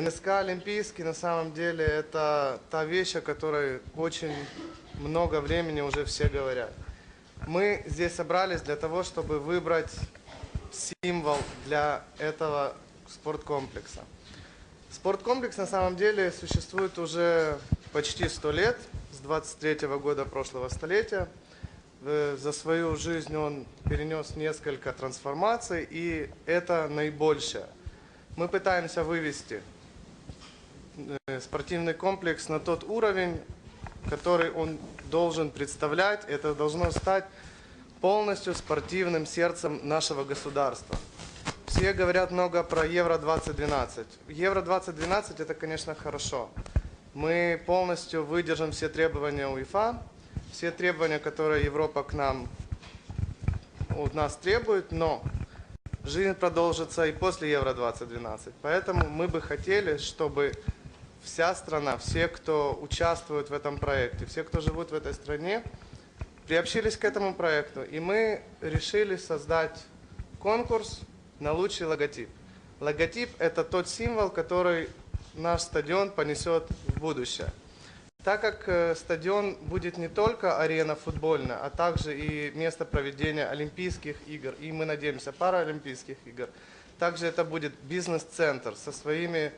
НСК Олимпийский на самом деле это та вещь, о которой очень много времени уже все говорят. Мы здесь собрались для того, чтобы выбрать символ для этого спорткомплекса. Спорткомплекс на самом деле существует уже почти 100 лет, с 23 года прошлого столетия. Э, За свою жизнь он перенес несколько трансформаций, и это наибольшее. Мы пытаемся вывести спортивный комплекс на тот уровень, который он должен представлять. Это должно стать полностью спортивным сердцем нашего государства. Все говорят много про Евро-2012. Евро-2012 это, конечно, хорошо. Мы полностью выдержим все требования УЕФА, все требования, которые Европа к нам от нас требует, но жизнь продолжится и после Евро-2012. Поэтому мы бы хотели, чтобы вся страна, все, кто участвует в этом проекте, все, кто живут в этой стране, приобщились к этому проекту. И мы решили создать конкурс на лучший логотип. Логотип – это тот символ, который наш стадион понесет в будущее. Так как э, стадион будет не только арена футбольная, а также и место проведения Олимпийских игр, и мы надеемся, паралимпийских игр, также это будет бизнес-центр со своими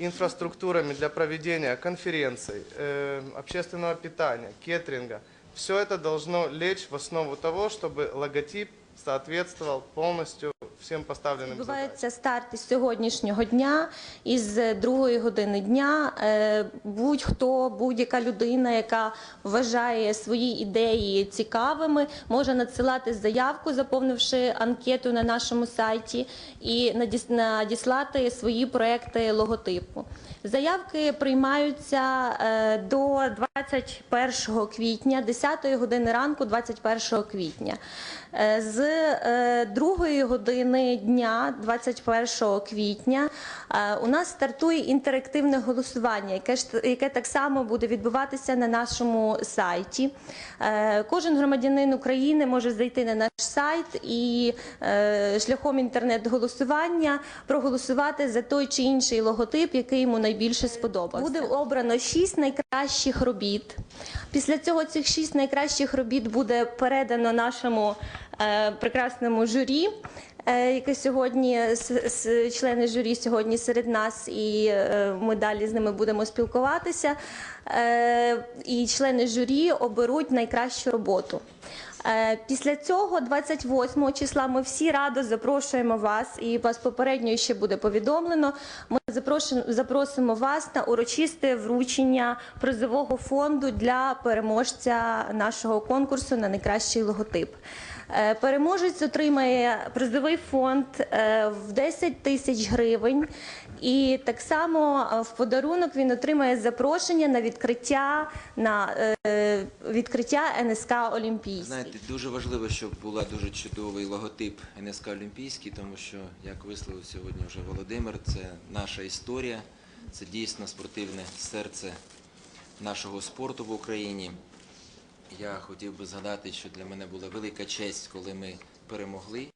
инфраструктурами для проведения конференций, э, общественного питания, кеттеринга. Все это должно лечь в основу того, чтобы логотип соответствовал полностью всем поставленным задачам. Відбувається старт із сьогоднішнього дня, із другої години дня. Е, Будь-хто, будь-яка людина, яка вважає свої ідеї цікавими, може надсилати заявку, заповнивши анкету на нашому сайті, і надіслати свої проекти логотипу. Заявки приймаються е, до 21 квітня, 10 години ранку, 21 квітня. Е, З е, другої години дня, 21 квітня, е, у нас стартує інтерактивне голосування, яке яке так само буде відбуватися на нашому сайті. Е, Кожен громадянин України може зайти на наш сайт і е, шляхом інтернет-голосування проголосувати за той чи інший логотип, який йому найбільше сподобався. Буде обрано шість найкращих робіт. Після цього цих шість найкращих робіт буде передано нашому прекрасному журі. е, Яке сьогодні члени журі сьогодні серед нас, і е, ми далі з ними будемо спілкуватися. Е, І члени журі оберуть найкращу роботу. Е, Після цього, 28 числа, ми всі радо запрошуємо вас, і вас попередньо ще буде повідомлено. Ми запросимо вас на урочисте вручення призового фонду для переможця нашого конкурсу на найкращий логотип. Е, Переможець отримає призовий фонд е, в 10 тисяч гривень, і так само е, в подарунок він отримає запрошення на відкриття на відкриття НСК Олімпійський. Знаєте, дуже важливо, щоб була дуже чудовий логотип НСК Олімпійський, тому що, як висловив сьогодні вже Володимир, це наша історія, це дійсно спортивне серце нашого спорту в Україні. Я хотів би згадати, що для мене була велика честь, коли ми перемогли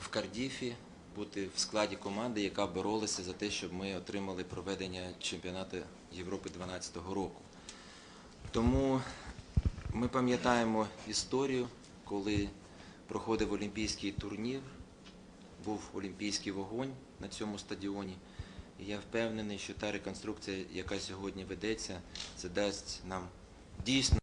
в Кардіфі, бути в складі команди, яка боролася за те, щоб ми отримали проведення чемпіонату Європи 2012 року. Тому ми пам'ятаємо історію, коли проходив олімпійський турнір, був олімпійський вогонь на цьому стадіоні. І я впевнений, що та реконструкція, яка сьогодні ведеться, це дасть нам дійсно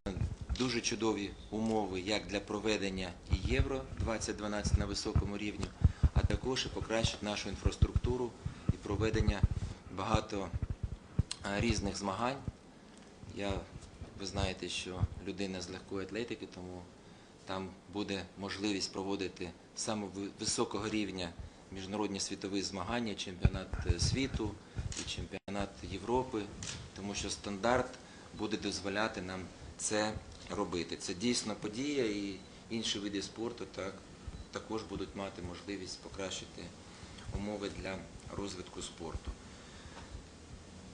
дуже чудові умови як для проведення і Євро 2012 на високому рівні, а також і покращить нашу інфраструктуру і проведення багато різних змагань. Я, ви знаєте, що людина з легкої атлетики, тому там буде можливість проводити саме ви- високого рівня міжнародні світові змагання, чемпіонат е, світу і чемпіонат Європи, тому що стандарт буде дозволяти нам це робити. Це дійсно подія і інші види спорту так, також будуть мати можливість покращити умови для розвитку спорту.